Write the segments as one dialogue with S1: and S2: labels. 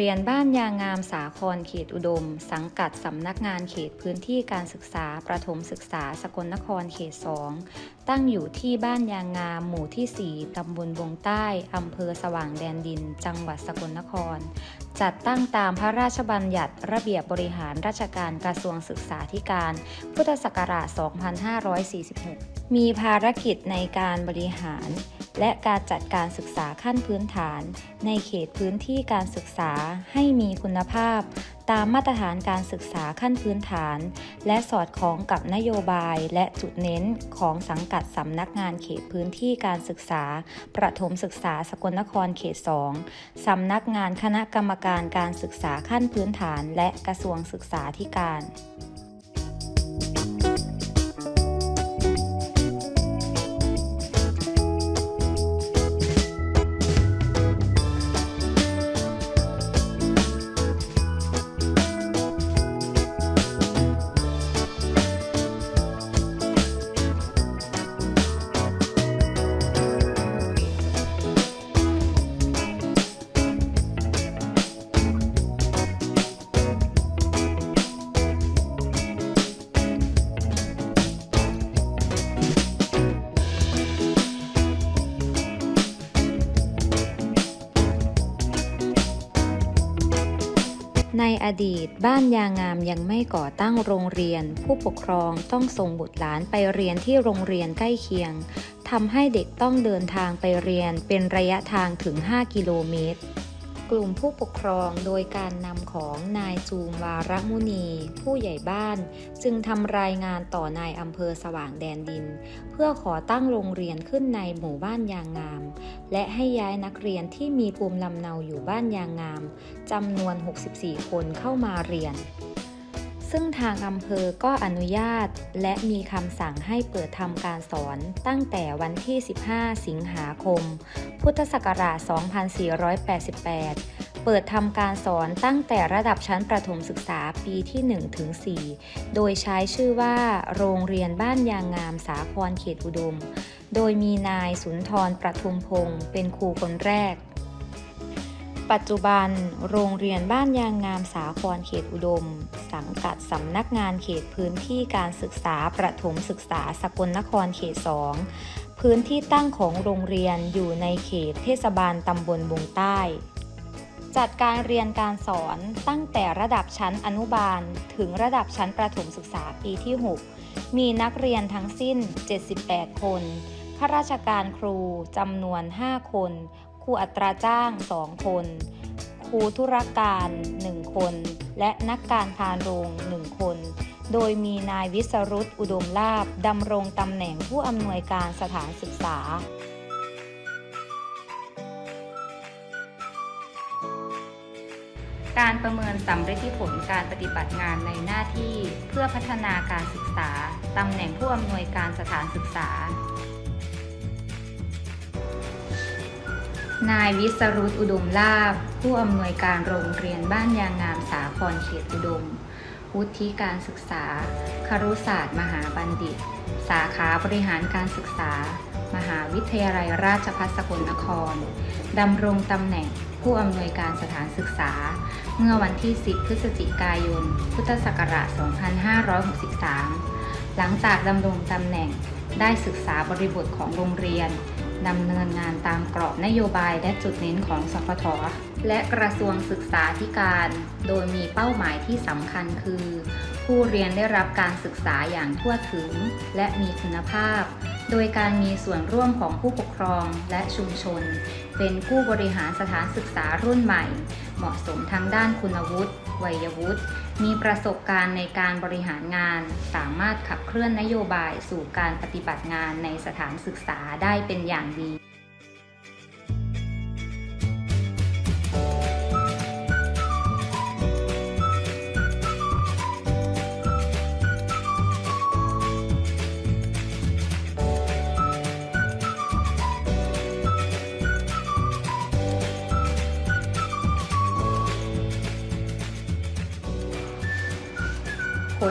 S1: เรียนบ้านยางงามสาครเขตอุดม สังกัดสำนักงานเขตพื้นที่การศึกษาประถมศึกษาสกลนครเขต 2 ตั้งอยู่ที่บ้านยางงามหมู่ที่ 4 ตำบลวงใต้อำเภอสว่างแดนดิน จังหวัดสกลนคร จัดตั้งตามพระราชบัญญัติระเบียบบริหารราชการกระทรวงศึกษาธิการ พุทธศักราช 2546 มีภารกิจในการบริหาร และการจัดการศึกษาขั้นพื้นฐาน ในเขตพื้นที่การศึกษาให้มีคุณภาพ ตามมาตรฐานการศึกษาขั้นพื้นฐาน และสอดคล้องกับนโยบายและจุดเน้นของสังกัดสำนักงานเขตพื้นที่การศึกษา ประถมศึกษาสกลนครเขต 2 สำนักงานคณะกรรมการการศึกษาขั้นพื้นฐาน และกระทรวงศึกษาธิการ อดีต บ้านยางงามยังไม่ก่อตั้งโรงเรียน ผู้ปกครองต้องส่งบุตรหลานไปเรียนที่โรงเรียนใกล้เคียงทำให้เด็กต้องเดินทางไปเรียนเป็นระยะทางถึง 5 กิโลเมตร กลุ่มผู้ปกครองโดยการนำของนายจูมวารมุนี ผู้ใหญ่บ้าน จึงทำรายงานต่อนายอำเภอสว่างแดนดิน เพื่อขอตั้งโรงเรียนขึ้นในหมู่บ้านยางงาม และให้ย้ายนักเรียนที่มีภูมิลำเนาอยู่บ้านยางงามจำนวน 64 คนเข้ามาเรียน ซึ่งทางอำเภอก็อนุญาต และมีคำสั่งให้เปิดทำการสอนตั้งแต่วันที่ 15 สิงหาคม พุทธศักราช 2488 เปิดทำการสอนตั้งแต่ระดับชั้นประถมศึกษาปีที่ 1 ถึง 4 โดยใช้ชื่อว่า โรงเรียนบ้านยางงามสาครเขตอุดม โดยมีนายสุนทรประทุมพงศ์เป็นครูคนแรก ปัจจุบัน โรงเรียนบ้านยางงามสาครเขตอุดม สังกัดสำนักงานเขตพื้นที่การศึกษาประถมศึกษาสกลนครเขต 2 พื้นที่ตั้งของโรงเรียนอยู่ในเขตเทศบาลตำบลบงใต้ จัดการเรียนการสอนตั้งแต่ระดับชั้นอนุบาล ถึงระดับชั้นประถมศึกษาปีที่ 6 มีนักเรียนทั้งสิ้น 78 คนข้าราชการครูจำนวน 5 คน รูอัตราจ้าง 2 คน ครูธุรการ 1 คน และนักการพานโรง 1 คน โดยมีนายวิสรุตอุดมลาบดำรงตำแหน่งผู้อำนวยการสถานศึกษาการประเมินสำเร็จผลการปฏิบัติงานในหน้าที่เพื่อพัฒนาการศึกษา ตำแหน่งผู้อำนวยการสถานศึกษา นายวิสรุตอุดมลาภผู้อำนวยการโรงเรียนบ้านยางงามสาครเขตอุดม วุฒิการศึกษา ครุศาสตร์ มหาบัณฑิต สาขาบริหารการศึกษา มหาวิทยาลัยราชภัฏสกลนครดำรงตำแหน่งผู้อำนวยการสถานศึกษา เมื่อวันที่ 10 พฤศจิกายน พุทธศักราช 2563 หลังจากดำรงตำแหน่งได้ศึกษาบริบทของโรงเรียน ดำเนินงานตามกรอบนโยบายและจุดเน้นของสพทและกระทรวงศึกษาธิการ โดยมีเป้าหมายที่สำคัญคือ ผู้เรียนได้รับการศึกษาอย่างทั่วถึง และมีคุณภาพ โดยการมีส่วนร่วมของผู้ปกครองและชุมชน เป็นผู้บริหารสถานศึกษารุ่นใหม่ เหมาะสมทั้งด้านคุณวุฒิวัยวุฒิ มีประสบการณ์ในการบริหารงาน สามารถขับเคลื่อนนโยบายสู่การปฏิบัติงานในสถานศึกษาได้เป็นอย่างดี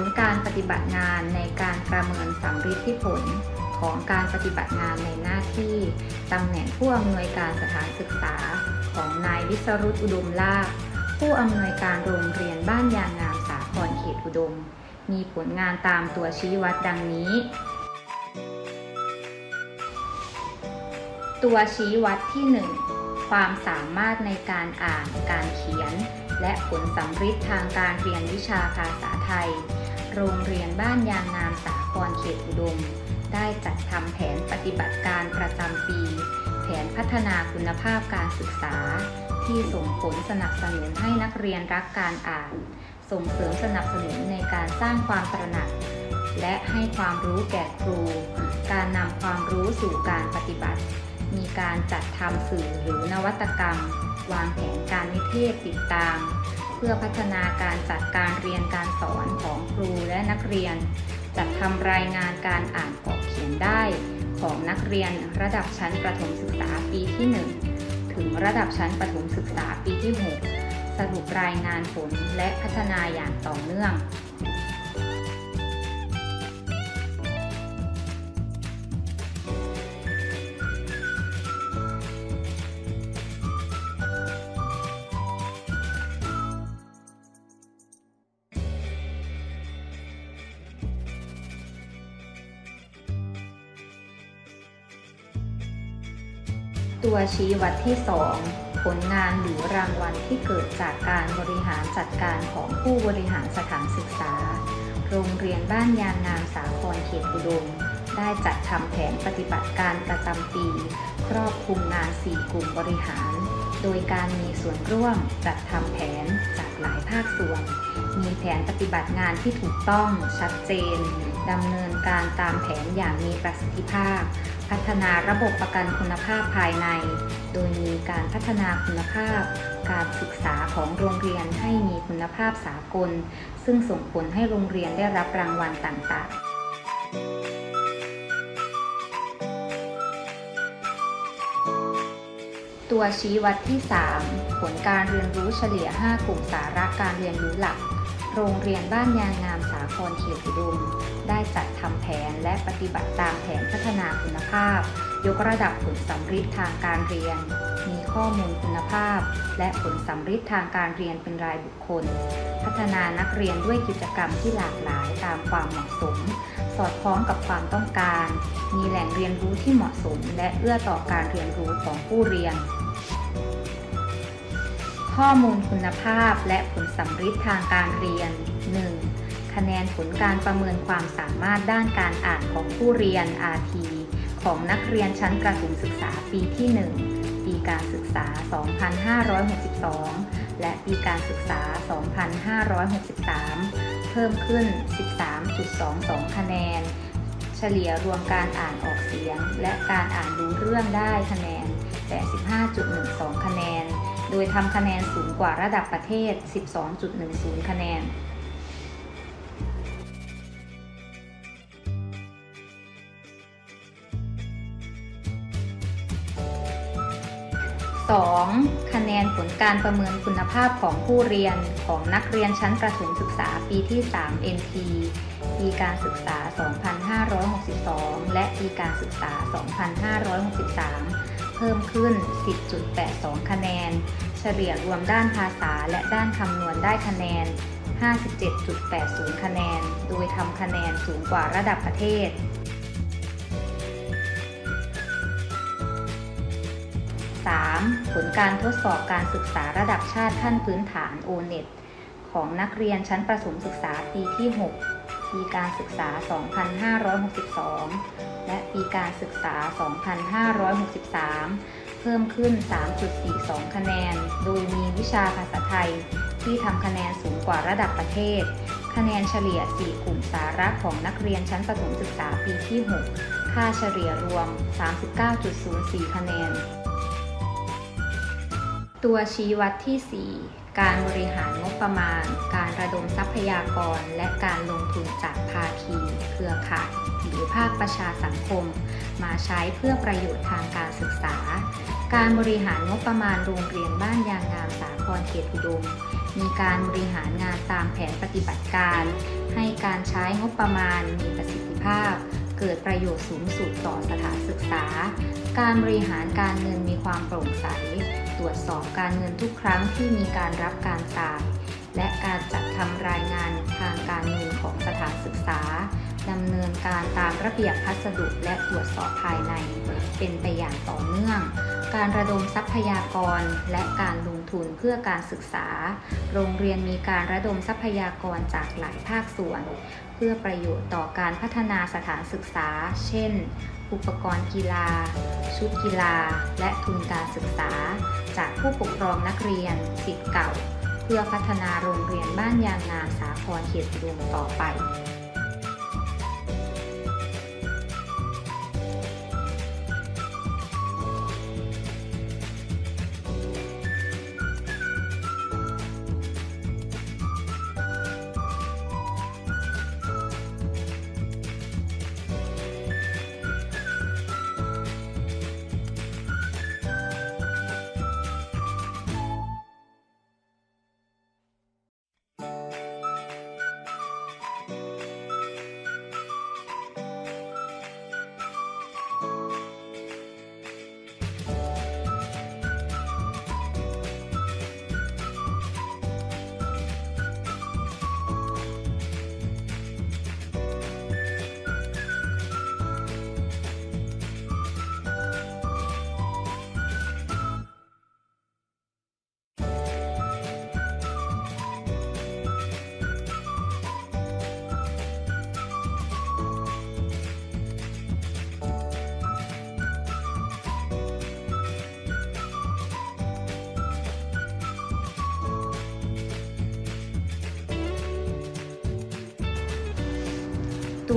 S1: ลการปฏิบัติงานในการประเมินสำฤทธิผลของการปฏิบัติงานในหน้าที่ ตำแหน่งผู้อำนวยการสถานศึกษาขของนายวิสรุตอุดมลาภผู้อำนวยการโรงเรียนบ้านยางงามสาครเขตอุดม มีผลงานตามตัวชี้วัดดังนี้ ตัวชี้วัดที่ 1 ความสามารถในการอ่าน การเขียน และผลสำฤทธิ์ทางการเรียนวิชาภาษาไทย โรงเรียนบ้านยางงามสาครเขตอุดม ได้จัดทำแผนปฏิบัติการประจำปี แผนพัฒนาคุณภาพการศึกษา ที่ส่งผลสนับสนุนให้นักเรียนรักการอ่าน ส่งเสริมสนับสนุนในการสร้างความตระหนัก และให้ความรู้แก่ครู การนำความรู้สู่การปฏิบัติ มีการจัดทำสื่อหรือนวัตกรรม วางแผนการนิเทศติดตาม เพื่อพัฒนาการจัดการเรียนการสอนของครูและนักเรียน จัดทำรายงานการอ่านออกเขียนได้ ของนักเรียนระดับชั้นประถมศึกษาปีที่ 1 ถึงระดับชั้นประถมศึกษาปีที่ 6 สรุปรายงานผลและพัฒนาอย่างต่อเนื่อง ตัวชี้วัดที่ 2 ผลงานหรือรางวัลที่เกิดจากการบริหารจัดการของผู้บริหารสถานศึกษา โรงเรียนบ้านยางงามสาครเขตอุดม ได้จัดทำแผนปฏิบัติการประจำปี ครอบคลุมงาน 4 กลุ่มบริหาร โดยการมีส่วนร่วมจัดทำแผนจากหลายภาคส่วน มีแผนปฏิบัติงานที่ถูกต้องชัดเจน ดำเนินการตามแผนอย่างมีประสิทธิภาพ พัฒนาระบบประกันคุณภาพภายใน โดยมีการพัฒนาคุณภาพ การศึกษาของโรงเรียนให้มีคุณภาพสากล ซึ่งส่งผลให้โรงเรียนได้รับรางวัลต่างๆตัวชี้วัดที่ 3 ผลการเรียนรู้เฉลี่ย 5 กลุ่มสาระการเรียนรู้หลัก โรงเรียนบ้านยางงามสาครเขตอุดม ได้จัดทำแผนและปฏิบัติตามแผนพัฒนาคุณภาพ ยกระดับผลสำฤทธิ์ทางการเรียน มีข้อมูลคุณภาพ และผลสำฤทธิ์ทางการเรียนเป็นรายบุคคล พัฒนานักเรียนด้วยกิจกรรมที่หลากหลายตามความเหมาะสม สอดคล้องกับความต้องการ มีแหล่งเรียนรู้ที่เหมาะสม และเอื้อต่อการเรียนรู้ของผู้เรียน ข้อมูลคุณภาพและผลสำฤทธิ์ทางการเรียน 1. คะแนนผลการประเมินความสามารถด้านการอ่านของผู้เรียน RT ของนักเรียนชั้นประถมศึกษาปีที่ 1 ปีการศึกษา 2562 และปีการศึกษา 2563 เพิ่มขึ้น 13.22 คะแนน เฉลี่ยรวมการอ่านออกเสียง และการอ่านรู้เรื่องได้คะแนน 85.12 คะแนน โดยทำคะแนนสูงกว่าระดับประเทศ 12.10 คะแนน 2. คะแนนผลการประเมินคุณภาพของผู้เรียนของนักเรียนชั้นประถมศึกษาปีที่ 3 NT ปีการศึกษา 2562 และปีการศึกษา 2563 เพิ่มขึ้น 10.82 คะแนน เฉลี่ยรวมด้านภาษาและด้านคำนวณได้คะแนน 57.80 คะแนน โดยทำคะแนนสูงกว่าระดับประเทศ 3. ผลการทดสอบการศึกษาระดับชาติขั้นพื้นฐาน O-NET ของนักเรียนชั้นประถมศึกษาปีที่ 6 ปีการศึกษา 2562 ปีการศึกษา 2563 เพิ่มขึ้น 3.42 คะแนน โดยมีวิชาภาษาไทยที่ทำคะแนนสูงกว่าระดับประเทศ คะแนนเฉลี่ย 4 กลุ่มสาระของนักเรียนชั้นประถมศึกษาปีที่ 6 ค่าเฉลี่ยรวม 39.04 คะแนน ตัวชี้วัดที่ 4การบริหารงบประมาณ การระดมทรัพยากร และการลงทุนจากภาคีเครือข่าย หรือภาคประชาสังคม มาใช้เพื่อประโยชน์ทางการศึกษา การบริหารงบประมาณโรงเรียนบ้านยางงามสาครเขตอุดม มีการบริหารงานตามแผนปฏิบัติการ ให้การใช้งบประมาณมีประสิทธิภาพ เกิดประโยชน์สูงสุดต่อสถานศึกษา การบริหารการเงินมีความโปร่งใส ตรวจสอบการเงินทุกครั้งที่มีการรับการจ่ายและการจัดทำรายงานทางการเงินของสถานศึกษา ดำเนินการตามระเบียบพัสดุและตรวจสอบภายใน เป็นไปอย่างต่อเนื่อง การระดมทรัพยากรและการลงทุนเพื่อการศึกษา โรงเรียนมีการระดมทรัพยากรจากหลายภาคส่วน เพื่อประโยชน์ต่อการพัฒนาสถานศึกษา เช่น อุปกรณ์กีฬา ชุดกีฬา และทุนการศึกษา จากผู้ปกครองนักเรียนสิทธิ์เก่า เพื่อพัฒนาโรงเรียนบ้านยางงามสาครเขตอุดมต่อไป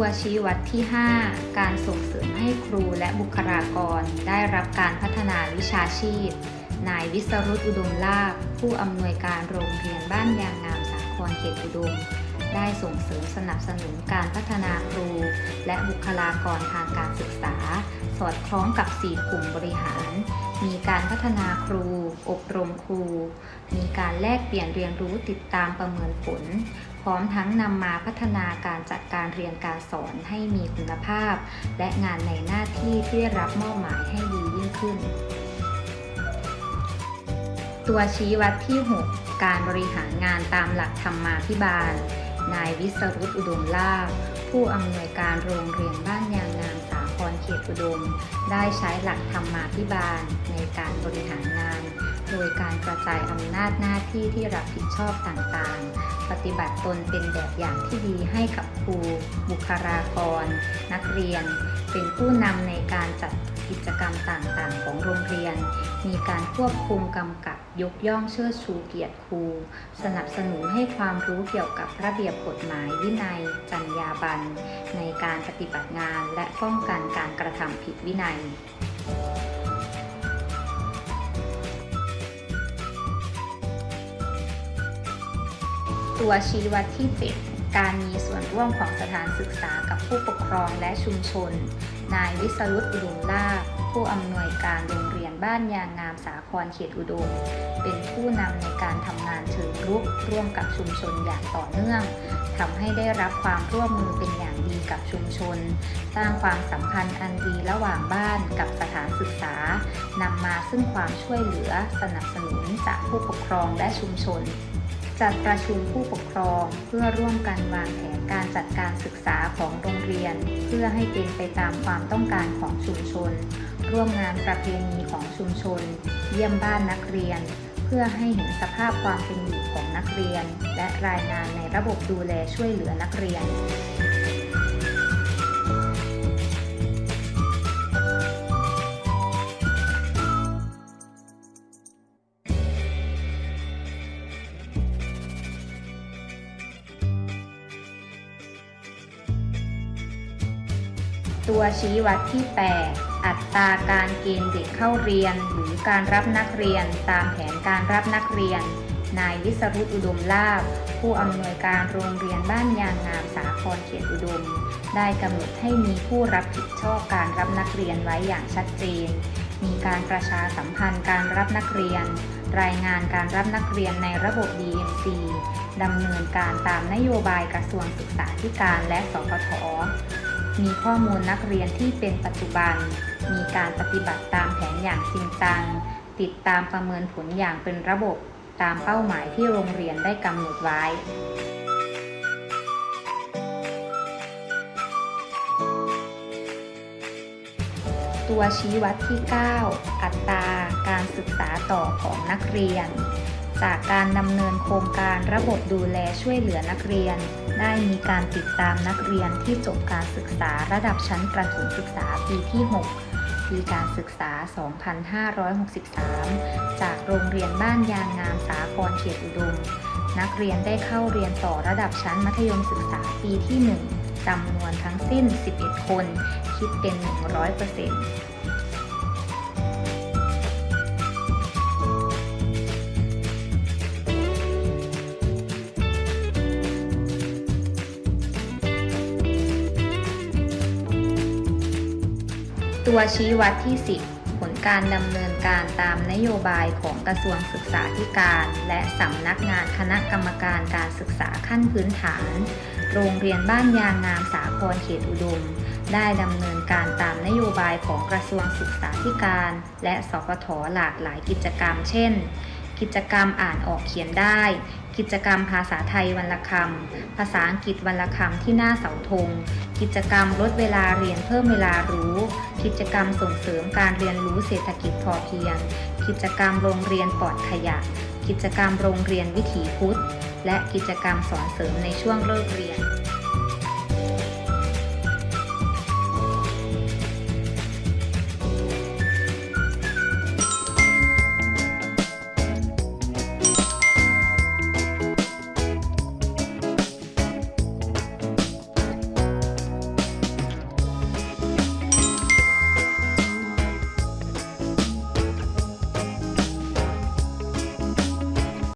S1: ตัวชี้วัดที่ 5 การส่งเสริมให้ครูและบุคลากร ได้รับการพัฒนาวิชาชีพ นายวิสรุตอุดมลาภผู้อำนวยการโรงเรียนบ้านยางงามสาครเขตอุดม ได้ส่งเสริมสนับสนุนการพัฒนาครู และบุคลากรทางการศึกษา สอดคล้องกับ 4 กลุ่มบริหาร มีการพัฒนาครู อบรมครู มีการแลกเปลี่ยนเรียนรู้ติดตามประเมินผล พร้อมทั้งนำมาพัฒนาการจัดการเรียนการสอนให้มีคุณภาพ และงานในหน้าที่ที่รับมอบหมายให้ดียิ่งขึ้น ตัวชี้วัดที่ 6 การบริหารงานตามหลักธรรมาภิบาล นายวิสรุตอุดมลาภผู้อำนวยการโรงเรียนบ้านยางงาม รเขตอุดม ได้ใช้หลักธรรมาภิบาลในการบริหารงาน โดยการกระจายอำนาจหน้าที่ที่รับผิดชอบต่างๆ ปฏิบัติตนเป็นแบบอย่างที่ดีให้กับครู บุคลากร นักเรียน เป็นผู้นำในการจัด กิจกรรมต่างๆ ของโรงเรียน มีการควบคุมกำกับยกย่องเชิดชูเกียรติครู สนับสนุนให้ความรู้เกี่ยวกับระเบียบกฎหมายวินัย จรรยาบรรณในการปฏิบัติงานและป้องกันการกระทำผิดวินัยตัวชี้วัดที่ 7 การมีส่วนร่วมของสถานศึกษากับผู้ปกครองและชุมชน นายวิสรุตอุดมลาภผู้อำนวยการโรงเรียนบ้านยางงามสาครเขตอุดม เป็นผู้นำในการทำงานเชิงรุกร่วมกับชุมชนอย่างต่อเนื่องทำให้ได้รับความร่วมมือเป็นอย่างดีกับชุมชน สร้างความสัมพันธ์อันดีระหว่างบ้านกับสถานศึกษานำมาซึ่งความช่วยเหลือสนับสนุนจากผู้ปกครองและชุมชน จัดประชุมผู้ปกครองเพื่อร่วมกันวางแผนการจัดการศึกษาของโรงเรียน เพื่อให้เป็นไปตามความต้องการของชุมชน ร่วมงานประเพณีของชุมชน เยี่ยมบ้านนักเรียน เพื่อให้เห็นสภาพความเป็นอยู่ของนักเรียน และรายงานในระบบดูแลช่วยเหลือนักเรียน ตัวชี้วัดที่ 8 อัตราการเกณฑ์เด็กเข้าเรียน หรือการรับนักเรียนตามแผนการรับนักเรียน นายวิสรุตอุดมลาภผู้อำนวยการโรงเรียนบ้านยางงามสาครเขตอุดม ได้กำหนดให้มีผู้รับผิดชอบการรับนักเรียนไว้อย่างชัดเจน มีการประชาสัมพันธ์การรับนักเรียน รายงานการรับนักเรียนในระบบ DMC ดำเนินการตามนโยบายกระทรวงศึกษาธิการและสพท มีข้อมูลนักเรียนที่เป็นปัจจุบัน มีการปฏิบัติตามแผนอย่างจริงจัง ติดตามประเมินผลอย่างเป็นระบบตามเป้าหมายที่โรงเรียนได้กำหนดไว้ตัวชี้วัดที่ 9 อัตราการศึกษาต่อของนักเรียน จากการดำเนินโครงการระบบดูแลช่วยเหลือนักเรียน ได้มีการติดตามนักเรียนที่จบการศึกษาระดับชั้นประถมศึกษาปีที่ 6 ปีการศึกษา 2563 จากโรงเรียนบ้านยางงามสาครเขตอุดม นักเรียนได้เข้าเรียนต่อระดับชั้นมัธยมศึกษาปีที่ 1จำนวนทั้งสิ้น 11 คน คิดเป็น 100% ตัวชี้วัดที่ 10 ผลการดำเนินการตามนโยบายของกระทรวงศึกษาธิการ และสำนักงานคณะกรรมการการศึกษาขั้นพื้นฐาน โรงเรียนบ้านยางงามสาครเขตอุดม ได้ดำเนินการตามนโยบายของกระทรวงศึกษาธิการ และสปทหลากหลายกิจกรรม เช่น กิจกรรมอ่านออกเขียนได้ กิจกรรมภาษาไทยวันละคำ ภาษาอังกฤษวันละคำที่หน้าเสาธง กิจกรรมลดเวลาเรียนเพิ่มเวลารู้ กิจกรรมส่งเสริมการเรียนรู้เศรษฐกิจพอเพียง กิจกรรมโรงเรียนปลอดขยะ กิจกรรมโรงเรียนวิถีพุทธ และกิจกรรมสอนเสริมในช่วงเลิกเรียน